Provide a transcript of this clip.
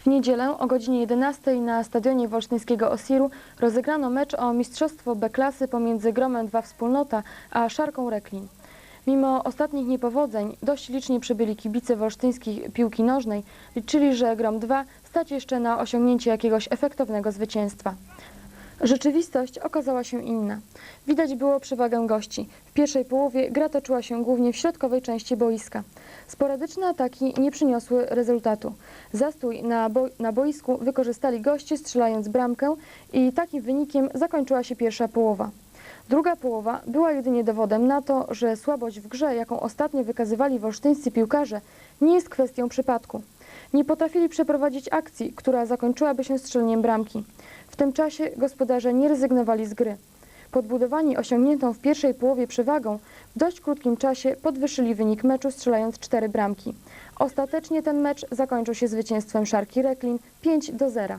W niedzielę o godzinie 11 na stadionie wolsztyńskiego Osiru rozegrano mecz o mistrzostwo B-klasy pomiędzy Gromem 2 Wspólnota a Szarką Reklin. Mimo ostatnich niepowodzeń dość licznie przybyli kibice wolsztyńskiej piłki nożnej, liczyli, że Grom 2 stać jeszcze na osiągnięcie jakiegoś efektownego zwycięstwa. Rzeczywistość okazała się inna. Widać było przewagę gości. W pierwszej połowie gra toczyła się głównie w środkowej części boiska. Sporadyczne ataki nie przyniosły rezultatu. Zastój na, bo na boisku wykorzystali goście strzelając bramkę i takim wynikiem zakończyła się pierwsza połowa. Druga połowa była jedynie dowodem na to, że słabość w grze, jaką ostatnio wykazywali wolsztyńscy piłkarze, nie jest kwestią przypadku. Nie potrafili przeprowadzić akcji, która zakończyłaby się strzeleniem bramki. W tym czasie gospodarze nie rezygnowali z gry. Podbudowani osiągniętą w pierwszej połowie przewagą, w dość krótkim czasie podwyższyli wynik meczu strzelając cztery bramki. Ostatecznie ten mecz zakończył się zwycięstwem Szarki Reklin 5 do 0.